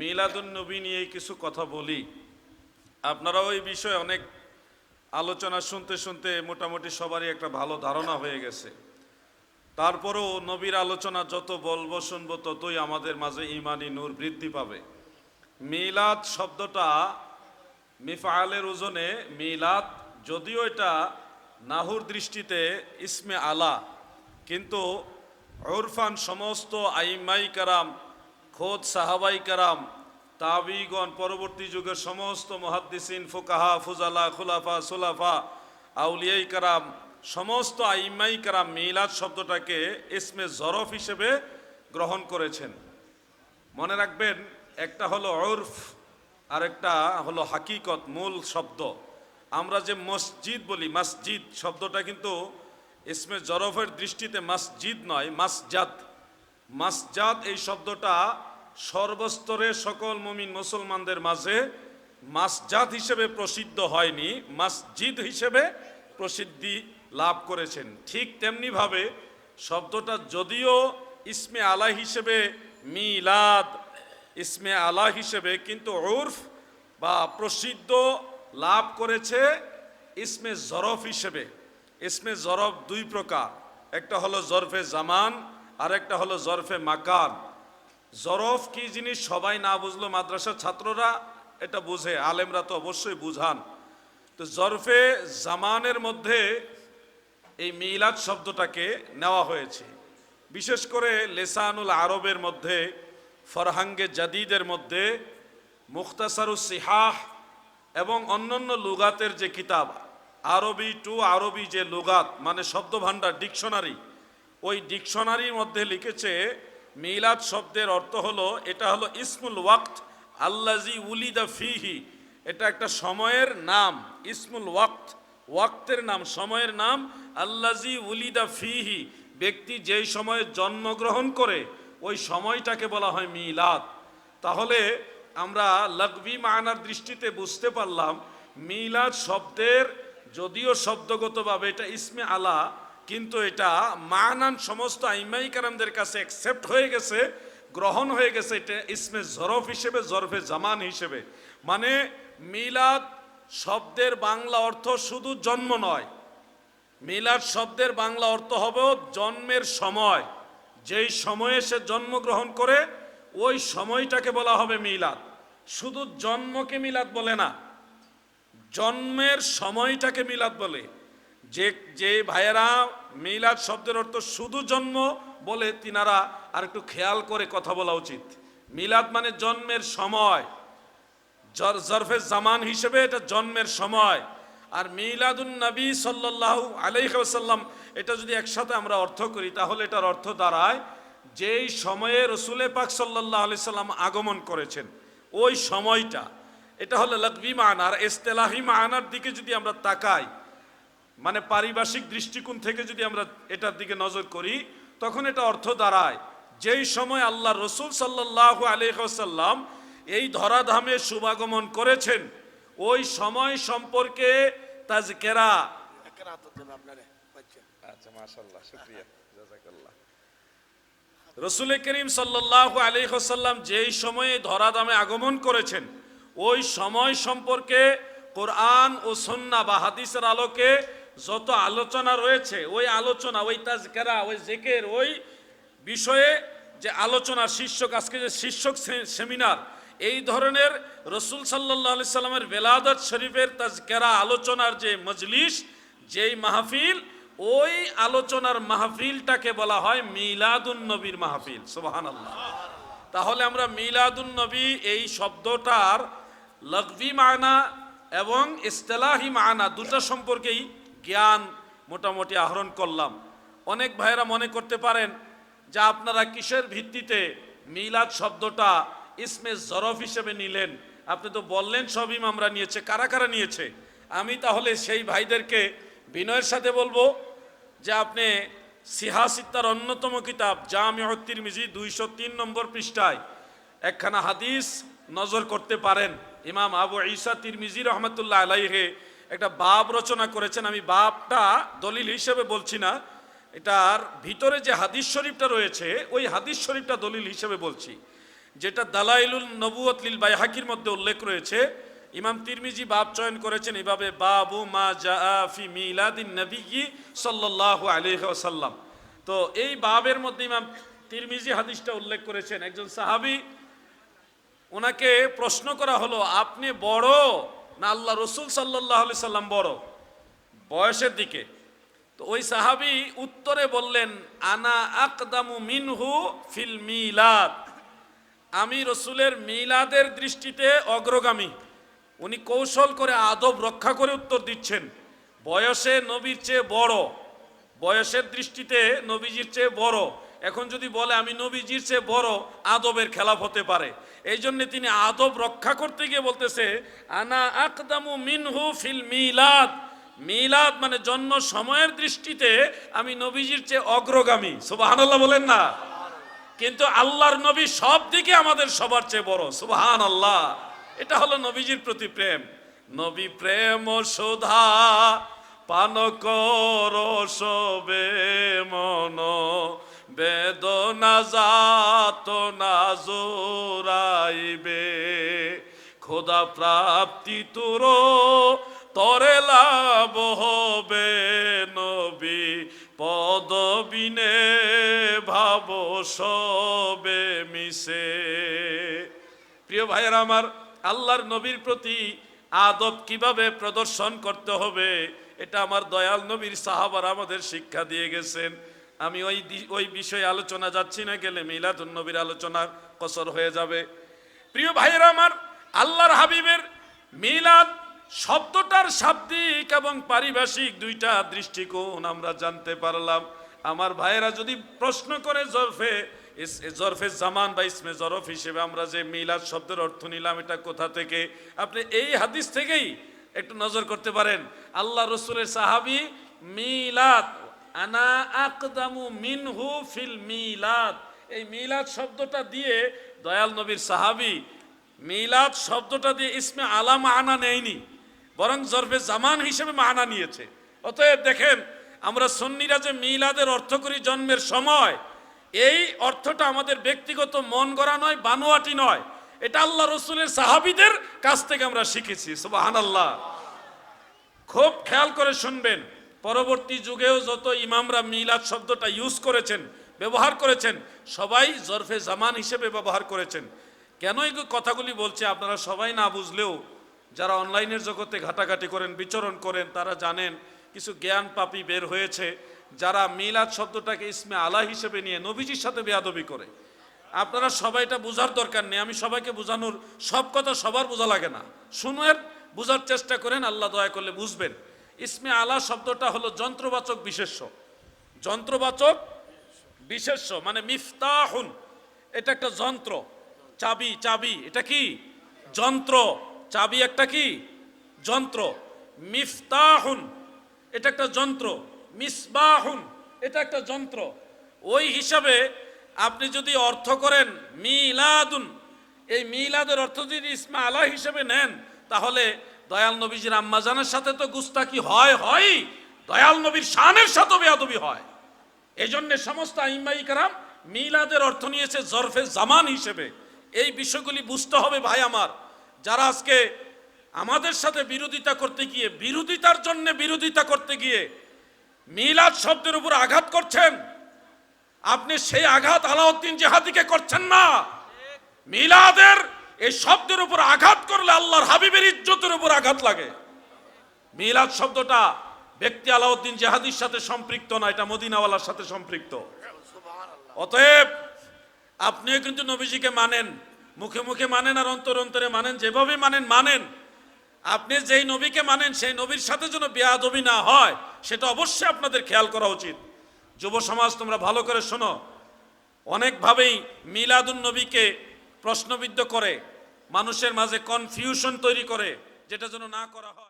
মিলাদুন নবী নিয়ে কিছু কথা বলি। আপনারাও ওই বিষয়ে অনেক আলোচনা শুনতে শুনতে মোটামুটি সবারই একটা ভালো ধারণা হয়ে গেছে। তারপরেও নবীর আলোচনা যত বলব, শুনব, ততই আমাদের মাঝে ইমানি নূর বৃদ্ধি পাবে। মিলাদ শব্দটা মিফালের ওজনে, মিলাদ যদিও এটা নাহুর দৃষ্টিতে ইসমে আলা, কিন্তু ওরফান সমস্ত আইমাই কারাম খোদ সাহাবাই কারাম তাবিগণ, পরবর্তী যুগের সমস্ত মহাদ্দিসিন, ফুকাহা, ফুজালা, খুলাফা, সুলাফা আউলিয়াই কারাম সমস্ত আইমাই কারাম মিলাদ শব্দটাকে ইসমে জরফ হিসেবে গ্রহণ করেছেন। মনে রাখবেন, একটা হলো ওরফ আর একটা হলো হাকিকত, মূল শব্দ। আমরা যে মসজিদ বলি, মসজিদ, শব্দটা কিন্তু ইসমে জরফের দৃষ্টিতে মসজিদ নয়, মাসজাদ। মাসজাদ এই শব্দটা সর্বস্তরে সকল মুমিন মুসলমানদের মাঝে মাসজাদ হিসেবে প্রসিদ্ধ হয়নি, মসজিদ হিসেবে প্রসিদ্ধি লাভ করেছেন। ঠিক তেমনিভাবে শব্দটা যদিও ইসমে আলা হিসেবে মিলাদ, ইসমে আলা হিসেবে, কিন্তু উর্ফ বা প্রসিদ্ধ লাভ করেছে ইসমে জরফ হিসেবে। ইসমে জরফ দুই প্রকার, একটা হলো জরফে জামান আর একটা হলো জরফে মাকান। জরফ কি জিনিস? সবাই না বুঝলো মাদ্রাসার ছাত্ররা, এটা বুঝে, আলেমরা তো অবশ্যই বুঝান। তো জরফে জামানের মধ্যে এই মিলাদ শব্দটাকে নেওয়া হয়েছে। বিশেষ করে লেসানুল আরবের মধ্যে, ফরহাঙ্গে জাদিদের মধ্যে, মুখতাসারু সিহাহ এবং অন্যান্য লুগাতের যে কিতাব, আরবি টু আরবি যে লুগাত মানে শব্দ ভাণ্ডার ডিকশনারি, ওই ডিকশনারির মধ্যে লিখেছে মিলাদ শব্দের অর্থ হলো, এটা হলো ইসমুল ওয়াক্ত আল্লাজি উলিদা ফিহি। এটা একটা সময়ের নাম, ইসমুল ওয়াক্ত। ওয়াক্তের নাম, সময়ের নাম আল্লাজি উলিদা ফিহি। ব্যক্তি যেই সময়ে জন্মগ্রহণ করে, ওই সময়টাকে বলা হয় মিলাদ। তাহলে আমরা লঘবি মানার দৃষ্টিতে বুঝতে পারলাম, মিলাদ শব্দের যদিও শব্দগতভাবে এটা ইসমে আলা কিন্তু এটা মানান সমস্ত আইমাই কারামদের কাছে অ্যাকসেপ্ট হয়ে গেছে, গ্রহণ হয়ে গেছে, এটা ইসমে জরফ হিসেবে, জরফে জামান হিসেবে। মানে মিলাদ শব্দের বাংলা অর্থ শুধু জন্ম নয়। মিলাদ শব্দের বাংলা অর্থ হবে জন্মের সময়। যেই সময়ে সে জন্মগ্রহণ করে, ওই সময়টাকে বলা হবে মিলাদ। শুধু জন্মকে মিলাদ বলে না, জন্মের সময়টাকে মিলাদ বলে। যে যে ভাইয়েরা মিলাদ শব্দের অর্থ শুধু জন্ম বলে তিনারা আর একটু খেয়াল করে কথা বলা উচিত। মিলাদ মানে জন্মের সময়। জর- জরফে জামান হিসেবে এটা জন্মের সময়। আর মিলাদুন নবী সাল্লাল্লাহু আলাইহি ওয়াসাল্লাম, এটা যদি একসাথে আমরা অর্থ করি, তাহলে এটার অর্থ দাঁড়ায় যেই সময়ে রসুলে পাক সাল্লাল্লাহু আলাইহি সাল্লাম আগমন করেছেন, ওই সময়টা। এটা হলো লঘবি মানার, এস্তেলাহি মানার দিকে যদি আমরা তাকাই মানে পারিভাষিক দৃষ্টিকোণ থেকে যদি আমরা এটার দিকে নজর করি তখন এটা অর্থ দাঁড়ায়। যেই সময় আল্লাহ রসুল সাল্লাহ আলহাম এই ধরাধামে শুভাগমন করেছেন ওই সময় সম্পর্কে তাজকেরা। আচ্ছা রসুল করিম সাল্লাহ আলহাম যেই সময়ে ধরাধামে আগমন করেছেন ওই সময় সম্পর্কে কোরআন ও সন্না বা হাদিসের আলোকে যত আলোচনা রয়েছে, ওই আলোচনা, ওই তাজকেরা, ওই জেকের, ওই বিষয়ে যে আলোচনা, শীর্ষক, আজকে যে শীর্ষক সেমিনার, এই ধরনের রসুল সাল্লাহ সাল্লামের বেলাদত শরীফের তাজকেরা আলোচনার যে মজলিস, যেই মাহফিল, ওই আলোচনার মাহফিলটাকে বলা হয় মিলাদুন নবীর মাহফিল। সুবাহান আল্লাহ তাহলে আমরা মিলাদুন নবী এই শব্দটার লঘবি মানা এবং ইস্তেলাহি মানা দুটা সম্পর্কেই জ্ঞান মোটামুটি আহরণ করলাম। অনেক ভাইয়েরা মনে করতে পারেন যে আপনারা কিসের ভিত্তিতে মিলাদ শব্দটা ইসমে জরফ হিসেবে নিলেন? আপনি তো বললেন সব ইমামরা নিয়েছে, কারা কারা নিয়েছে? আমি তাহলে সেই ভাইদেরকে বিনয়ের সাথে বলব যে আপনি সিহাসিত্তার অন্যতম কিতাব জামিয়ত্তির মিজি দুইশো তিন নম্বর পৃষ্ঠায় একখানা হাদিস নজর করতে পারেন। ইমাম আবু ঈসা তিরমিজি রহমতুল্লাহ আলাইহে একটা বাব রচনা করেছেন, আমি বাপটা দলিল হিসেবে বলছি না, এটার ভিতরে যে হাদিস শরীফটা রয়েছে, ওই হাদিস শরীফটা দলিল হিসেবে বলছি। যেটা দালাইলুল নবুয়ত লিল বাইহাকির মধ্যে উল্লেখ রয়েছে, ইমাম তিরমিজি বাপ চয়ন করেছেন এভাবে, বাবু মা জাফি মিলাদিন নবী সাল্লাল্লাহু আলাইহি ওয়াসাল্লাম। তো এই বাবের মধ্যে ইমাম তিরমিজি হাদিসটা উল্লেখ করেছেন। একজন সাহাবী, ওনাকে প্রশ্ন করা হলো, আপনি বড় না আল্লাহ রসুল সাল্লাহ সাল্লাম বড়। বয়সের দিকে। তো ওই সাহাবি উত্তরে বললেন, আনা আকদামু মিনহু ফিল মিলাদ। আমি রসুলের মিলাদের দৃষ্টিতে অগ্রগামী। উনি কৌশল করে, আদব রক্ষা করে উত্তর দিচ্ছেন। বয়সে নবীর চেয়ে বড়। বয়সের দৃষ্টিতে নবীজির চেয়ে বড়। এখন যদি বলে আমি নবীজির চেয়ে বড় আদবের খেলাফ হতে পারে, এই জন্যে তিনি আদব রক্ষা করতে গিয়ে বলতেছে, আনা আকদামু মিনহু ফিল মিলাদ। মিলাদ মানে জন্ম সময়ের দৃষ্টিতে আমি নবীজির চেয়ে অগ্রগামী। সুবহানাল্লাহ বলেন না। কিন্তু আল্লাহর নবী সব দিকে আমাদের সবার চেয়ে বড়। সুবহান আল্লাহ এটা হলো নবীজির প্রতি প্রেম। নবী প্রেম সোধা পান কর সবে মন। বেদনা যাত না জোরাইবে খোদা প্রাপ্তি তোর, তরে লাভ হবে নবী। পদবিনে ভাব সবে মিশে। প্রিয় ভাইয়ের আমার, আল্লাহর নবীর প্রতি আদব কীভাবে প্রদর্শন করতে হবে, এটা আমার দয়াল নবীর সাহাবার আমাদের শিক্ষা দিয়ে গেছেন। আমি ওই ওই বিষয়ে আলোচনা যাচ্ছি না, গেলে মিলাদুন নবীর আলোচনার কসর হয়ে যাবে। প্রিয় ভাইয়েরা আমার, আল্লাহর হাবিবের মিলাদ শব্দটার শাব্দিক এবং পারিভাষিক দুইটা দৃষ্টিকোণ আমরা জানতে পারলাম। আমার ভাইয়েরা যদি প্রশ্ন করে জরফে জরফে জামান বা ইসমে জরফ হিসেবে আমরা যে মিলাদ শব্দের অর্থ নিলাম, এটা কোথা থেকে? আপনি এই হাদিস থেকেই একটু নজর করতে পারেন। আল্লাহ রসুলের সাহাবি মিলাদ আনা আকদামু মিনহু ফিল মিলাদ। এই মিলাদ শব্দটা দিয়ে দয়াল নবীর সাহাবি মিলাদ শব্দটা দিয়ে ইসমে আলা মানা নেয়নি, বরং জরফে জামান হিসেবে মানা নিয়েছে। অতএব দেখেন, আমরা সন্নিরা যে মিলাদের অর্থ করি জন্মের সময়, এই অর্থটা আমাদের ব্যক্তিগত মন গড়া নয়, বানোয়াটি নয়। এটা আল্লাহ রসুলের সাহাবিদের কাছ থেকে আমরা শিখেছি সুবাহান আল্লাহ খুব খেয়াল করে শুনবেন। পরবর্তী যুগেও যত ইমামরা মিলাদ শব্দটা ইউজ করেছেন, ব্যবহার করেছেন, সবাই জরফে জামান হিসেবে ব্যবহার করেছেন। কেন এই কথাগুলি বলছে আপনারা সবাই না বুঝলেও যারা অনলাইনের জগতে ঘাটাঘাটি করেন, বিচরণ করেন, তারা জানেন কিছু জ্ঞান পাপি বের হয়েছে যারা মিলাদ শব্দটাকে ইসমে আলা হিসেবে নিয়ে নবীজির সাথে বেয়াদবি করে। আপনারা সবাই এটা বোঝার দরকার নেই, আমি সবাইকে বোঝানোর সব কথা সবার বোঝা লাগে না। শুনের বোঝার চেষ্টা করেন, আল্লাহ দয়া করলে বুঝবেন। ইসমে আলা শব্দটা হলো যন্ত্রবাচক বিশেষ্য। যন্ত্রবাচক বিশেষ্য মানে মিফতাহুন। এটা একটা যন্ত্র। চাবি চাবি, এটা কি? যন্ত্র। চাবি একটা কি? যন্ত্র। মিফতাহুন, এটা একটা যন্ত্র। মিসবাহুন, এটা একটা যন্ত্র। ওই হিসাবে আপনি যদি অর্থ করেন মিলাদুন, এই মিলাদের অর্থ যদি ইসমা আলা হিসেবে নেন, তাহলে দয়াল নবীজির আম্মাজানের সাথে তো গুস্তাকি হয় হয়? দয়াল নবীর শানের সাথে বেয়াদবি হয়। এই জন্য সমস্ত আইমাই কারাম মিলাদের অর্থ নিয়েছে জরফে জামান হিসেবে। এই বিষয়গুলি বুঝতে হবে ভাই আমার। যারা আজকে আমাদের সাথে বিরোধিতা করতে গিয়ে, বিরোধিতার জন্য বিরোধিতা করতে গিয়ে মিলাদ শব্দের উপর আঘাত করছেন, আপনি সেই আঘাত আলাউদ্দিন জেহাদিকে করছেন না। মিলাদের এই শব্দের উপর আঘাত করলে আল্লাহর হাবিবের ইজ্জতের উপর আঘাত লাগে। মিলাদ শব্দটা ব্যক্তি আলাউদ্দিন জেহাদির সাথে সম্পৃক্ত না, এটা মদিনাওয়ালার সাথে সম্পৃক্ত। অতএব আপনিও কিন্তু নবীজিকে মানেন, মুখে মুখে মানেন আর অন্তর অন্তরে মানেন, যেভাবে মানেন মানেন। আপনি যেই নবীকে মানেন, সেই নবীর সাথে যেন বেয়াদবি না হয়, সেটা অবশ্যই আপনাদের খেয়াল করা উচিত। যুব সমাজ তোমরা ভালো করে শোনো। অনেকভাবেই মিলাদুন নবীকে প্রশ্নবিদ্ধ করে মানুষের মাঝে কনফিউশন তৈরি করে যেটা যেন না করা হয়।